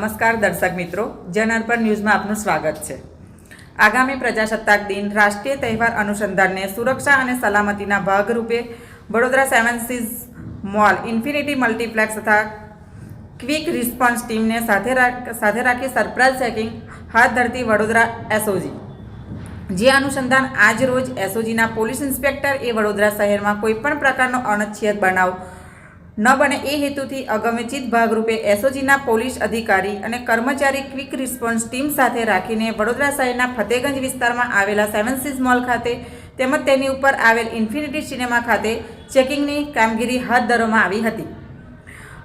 નમસ્કાર દર્શક મિત્રો જનઅર્પણ ન્યૂઝમાં આપનું સ્વાગત છે. આગામી પ્રજાસત્તાક દિન રાષ્ટ્રીય તહેવાર અનુસંધાનને સુરક્ષા અને સલામતીના ભાગરૂપે Vadodara seven seas mall, infinity multiplex તથા ક્વિક રિસ્પોન્સ ટીમને સાથે સાથે રાખી સરપ્રાઇઝ ચેકિંગ હાથ ધરતી વડોદરા એસઓજી. જે અનુસંધાન આજ રોજ એસઓજીના પોલીસ ઇન્સ્પેક્ટર એ વડોદરા શહેરમાં કોઈપણ પ્રકારનો અનચ્છેદ બનાવ ન બને એ હેતુથી અગમચિત ભાગરૂપે એસઓજીના પોલીસ અધિકારી અને કર્મચારી ક્વિક રિસ્પોન્સ ટીમ સાથે રાખીને વડોદરા શહેરના ફતેગંજ વિસ્તારમાં આવેલા સેવન સીઝ મોલ ખાતે તેમજ તેની ઉપર આવેલ ઇન્ફિનિટી સિનેમા ખાતે ચેકિંગની કામગીરી હાથ ધરવામાં આવી હતી.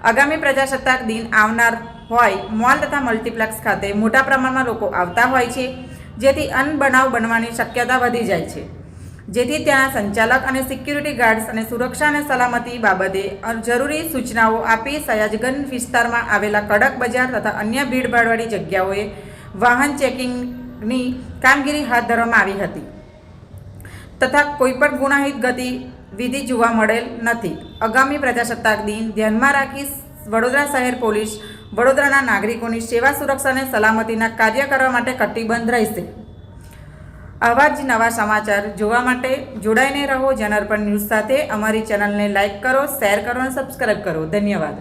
આગામી પ્રજાસત્તાક દિન આવનાર હોય, મોલ તથા મલ્ટીપ્લેક્સ ખાતે મોટા પ્રમાણમાં લોકો આવતા હોય છે, જેથી અનબનાવ બનવાની શક્યતા વધી જાય છે. જેથી ત્યાં સંચાલક અને સિક્યુરિટી ગાર્ડ્સ અને સુરક્ષા અને સલામતી બાબતે જરૂરી સૂચનાઓ આપી સયાજગંજ વિસ્તારમાં આવેલા કડક બજાર તથા અન્ય ભીડભાડવાળી જગ્યાઓએ વાહન ચેકિંગની કામગીરી હાથ ધરવામાં આવી હતી તથા કોઈપણ ગુનાહિત ગતિવિધિ જોવા મળેલ નથી. આગામી પ્રજાસત્તાક દિન ધ્યાનમાં રાખી વડોદરા શહેર પોલીસ વડોદરાના નાગરિકોની સેવા સુરક્ષા અને સલામતીના કાર્ય કરવા માટે કટિબદ્ધ રહેશે. આવા જ નવા સમાચાર જોવા માટે જોડાઈને રહો. જનઅર્પણ ન્યૂઝ સાથે અમારી ચેનલને લાઇક કરો, શેર કરો અને સબસ્ક્રાઈબ કરો. ધન્યવાદ.